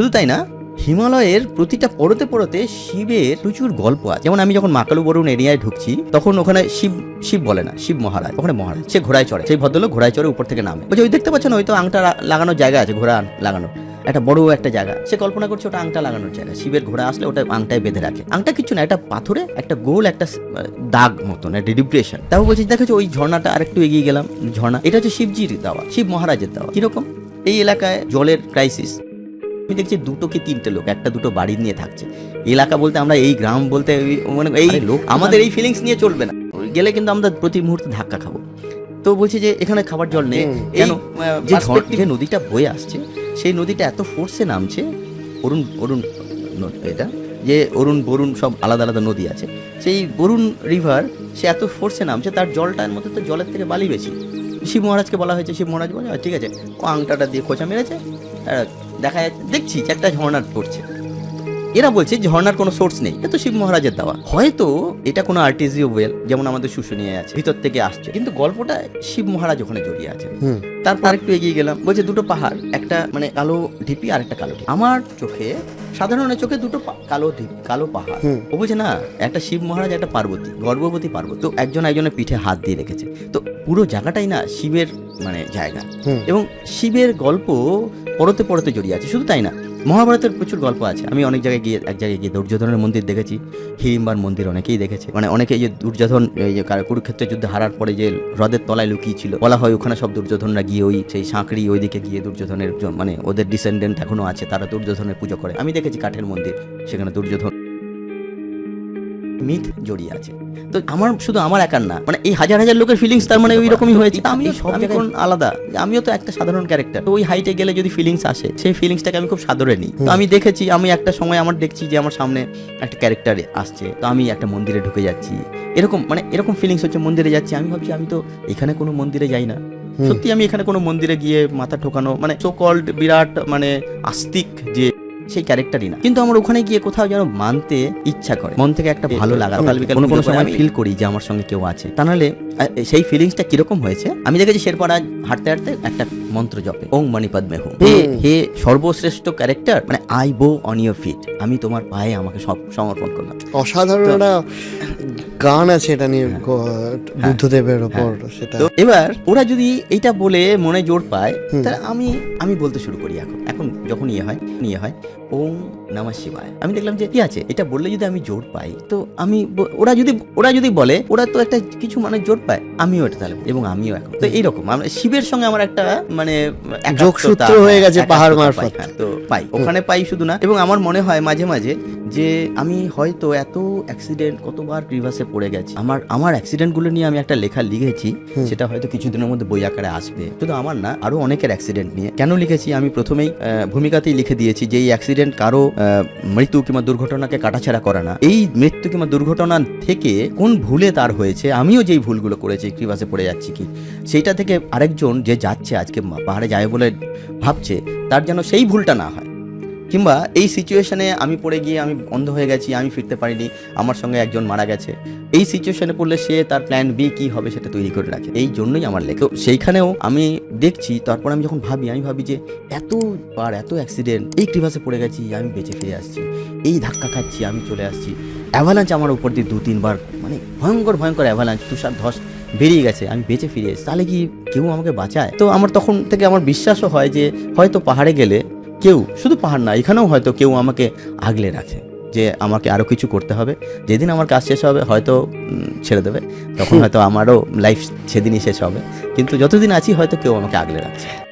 শুধু তাই না, হিমালয়ের প্রতিটা পড়তে পড়তে শিবের প্রচুর গল্প আছে। যেমন আমি যখন মাকালু বরুণ এরিয়ায় ঢুকছি, তখন ওখানে শিব শিব বলে না, শিব মহারাজ, ওখানে মহারাজ, সে ঘোড়ায় চড়ে, সেই ভদ্রলোক ঘোড়ায় চড়ে উপর থেকে নামে। বলছে, ওই দেখতে পাচ্ছ না, ওই তো আংটা লাগানোর জায়গা আছে, ঘোড়া লাগানো, একটা বড় একটা জায়গা। সে কল্পনা করছে ওটা আংটা লাগানোর জায়গা, শিবের ঘোড়া আসলে ওটা আংটায় বেঁধে রাখে। আংটা কিছু না, একটা পাথরে একটা গোল একটা দাগ মতন, একটা ডিপ্রেশন। তাও বলছি দেখেছ ওই ঝর্ণাটা আরেকটু এগিয়ে গেলাম, ঝর্ণা। এটা হচ্ছে শিবজির দেওয়া, শিব মহারাজের দেওয়া। কীরকম? এই এলাকায় জলের ক্রাইসিস আমি দেখছি দুটো কি তিনটে লোক একটা দুটো বাড়ি নিয়ে থাকছে। এলাকা বলতে আমরা এই গ্রাম বলতে মানে এই লোক আমাদের এই ফিলিংস নিয়ে চলবে না। গেলে কিন্তু আমরা প্রতি মুহূর্তে ধাক্কা খাব। তো বলছি যে এখানে খাবার জল নেই। কেন? যে নদীটা বয়ে আসছে সেই নদীটা এত ফোর্সে নামছে অরুণ অরুণ এটা যে অরুণ বরুণ সব আলাদা আলাদা নদী আছে। সেই বরুণ রিভার সে এত ফোর্সে নামছে তার জলটার মধ্যে তো জলের থেকে বালি বেশি। শিব মহারাজকে বলা হয়েছে শিব মহারাজ বলে "আচ্ছা, ঠিক আছে ও আংটাটা দিয়ে খোঁচা মেরেছে দেখা যাচ্ছে দেখছি যে একটা ঝর্ণার পড়ছে। এরা বলছে ঝর্ণার কোনো সোর্স নেই এটা তো শিব মহারাজের দেওয়া। হয়তো এটা কোনো আর্টিজিও ওয়েল যেমন আমাদের শুশুনিয়ে আছে ভিতর থেকে আসছে। কিন্তু গল্পটা শিব মহারাজ ওখানে জড়িয়ে আছে। তারপর একটু এগিয়ে গেলাম বলছে দুটো পাহাড় একটা মানে কালো ঢিপি আর একটা কালো ঢিপি। আমার চোখে সাধারণ চোখে দুটো কালো দ্বীপ কালো পাহাড়। ও বুঝে না একটা শিব মহারাজ একটা পার্বতী গর্ভবতী পার্বতী। তো একজন একজনের পিঠে হাত দিয়ে রেখেছে। তো পুরো জায়গাটাই না শিবের মানে জায়গা। এবং শিবের গল্প পরতে পরতে জড়িয়ে আছে। শুধু তাই না মহাভারতের প্রচুর গল্প আছে। আমি অনেক জায়গায় গিয়ে, এক জায়গায় গিয়ে দুর্যোধনের মন্দির দেখেছি। হিড়িম্বার মন্দির অনেকেই দেখেছে। মানে অনেকে যে দুর্যোধন, এই যে কুরুক্ষেত্রের যুদ্ধে হারার পরে যে হ্রদের তলায় লুকিয়ে ছিল বলা হয় ওখানে সব দুর্যোধনরা গিয়ে ওই সেই সাঁকড়ি ওইদিকে গিয়ে দুর্যোধনের মানে ওদের ডিসেন্ডেন্ট এখনও আছে, তারা দুর্যোধনের পুজো করে। আমি দেখেছি কাঠের মন্দির, সেখানে দুর্যোধন মিথ জড়িয়ে আছে। তো আমার শুধু আমার একার না মানে এই হাজার হাজার লোকের ফিলিংস তার মানে ওই রকমই হয়েছে আমি সব এখন আলাদা? আমিও তো একটা সাধারণ ক্যারেক্টার ওই হাইটে গেলে যদি ফিলিংস আসে সেই ফিলিংসটাকে আমি খুব সাদরে নিই। তো আমি দেখেছি আমি একটা সময় আমার দেখছি যে আমার সামনে একটা ক্যারেক্টার আসছে। তো আমি একটা মন্দিরে ঢুকে যাচ্ছি। এরকম মানে এরকম ফিলিংস হচ্ছে মন্দিরে যাচ্ছি। আমি ভাবছি আমি তো এখানে কোনো মন্দিরে যাই না। সত্যি আমি এখানে কোনো মন্দিরে গিয়ে মাথা ঠোকানো মানে সো কল্ড বিরাট মানে আস্তিক যে সেই ক্যারেক্টারই না। কিন্তু আমার ওখানে গিয়ে কোথাও যেন মানতে ইচ্ছা করে। মন থেকে একটা ভালো লাগা হুম। সকাল বিকাল কোনো কোনো সময় ফিল করি যে আমার সঙ্গে কেউ আছে। তা নাহলে সেই ফিলিংসটা কীরকম হয়েছে? আমি দেখেছি শেরপাড়া হাঁটতে হাঁটতে একটা মন্ত্র জপে। ওং মণিপদ মেহু হে। হে সর্বশ্রেষ্ঠ ক্যারেক্টার মানে আই বো অন ইয়োর ফিট আমি তোমার পায়ে আমাকে সব সমর্পণ করলাম। অসাধারণ একটা গান আছে এটা নিয়ে বুদ্ধদেবের ওপর সেটা। তো এবার ওরা যদি এইটা বলে মনে জোর পায় তাহলে আমি আমি বলতে শুরু করি এখন। যখন ইয়ে হয় নিয়ে হয় ওম নমঃ শিবায়। আমি দেখলাম যে কি আছে? এটা বললে যদি আমি জোর পাই তো আমি ওরা যদি ওরা যদি বলে ওরা তো একটা কিছু মানে জোর পায় আমিও এটা তাহলে এবং আমিও এখন। তো এইরকম আমরা শিবের সঙ্গে আমার একটা মানে যোগসূত্র হয়ে গেছে পাহাড় মারফত। হ্যাঁ, তো পাই ওখানে পাই শুধু না। এবং আমার মনে হয় মাঝে মাঝে যে আমি হয়তো এত অ্যাক্সিডেন্ট কতবার রিভার্সে পড়ে গেছি। আমার আমার অ্যাক্সিডেন্টগুলো নিয়ে আমি একটা লেখা লিখেছি সেটা হয়তো কিছুদিনের মধ্যে বই আকারে আসবে। শুধু আমার না আরও অনেকের অ্যাক্সিডেন্ট নিয়ে। কেন লিখেছি? আমি প্রথমেই ভূমিকাতেই লিখে দিয়েছি যে এই অ্যাক্সিডেন্ট কারও মৃত্যু কিংবা দুর্ঘটনাকে কাটাছাড়া করে না। এই মৃত্যু কিংবা দুর্ঘটনা থেকে কোন ভুলে তার হয়েছে? আমিও যেই ভুলগুলো করেছি রিভার্সে পড়ে যাচ্ছি কি? সেইটা থেকে আরেকজন যে যাচ্ছে আজকে পাহাড়ে যায় বলে ভাবছে, তার যেন সেই ভুলটা না হয়। কিংবা এই সিচুয়েশানে আমি পড়ে গিয়ে আমি অন্ধ হয়ে গেছি, আমি ফিরতে পারিনি, আমার সঙ্গে একজন মারা গেছে। এই সিচুয়েশানে পড়লে সে তার প্ল্যান বি কি হবে সেটা তৈরি করে রাখে। এই জন্যই আমার লেখা সেইখানেও আমি দেখছি, তারপর আমি যখন ভাবি, আমি ভাবি যে এত বার এত অ্যাক্সিডেন্ট এই ক্রিভাসে পড়ে গেছি, আমি বেঁচে ফিরে আসছি, এই ধাক্কা খাচ্ছি, আমি চলে আসছি। অ্যাভালাঞ্চ আমার উপর দিয়ে দু তিনবার মানে ভয়ঙ্কর ভয়ঙ্কর অ্যাভালাঞ্চ তুষার ধস বেরিয়ে গেছে, আমি বেঁচে ফিরে এসেছি। তাহলে কি কেউ আমাকে বাঁচায়? তো আমার তখন থেকে আমার বিশ্বাসও হয় যে হয়তো পাহাড়ে গেলে কেউ শুধু পাহাড় না এখানেও হয়তো কেউ আমাকে আগলে রাখে যে আমাকে আরও কিছু করতে হবে। যেদিন আমার কাজ শেষ হবে হয়তো ছেড়ে দেবে। তখন হয়তো আমারও লাইফ সেদিনই শেষ হবে। কিন্তু যতদিন আছি হয়তো কেউ আমাকে আগলে রাখছে।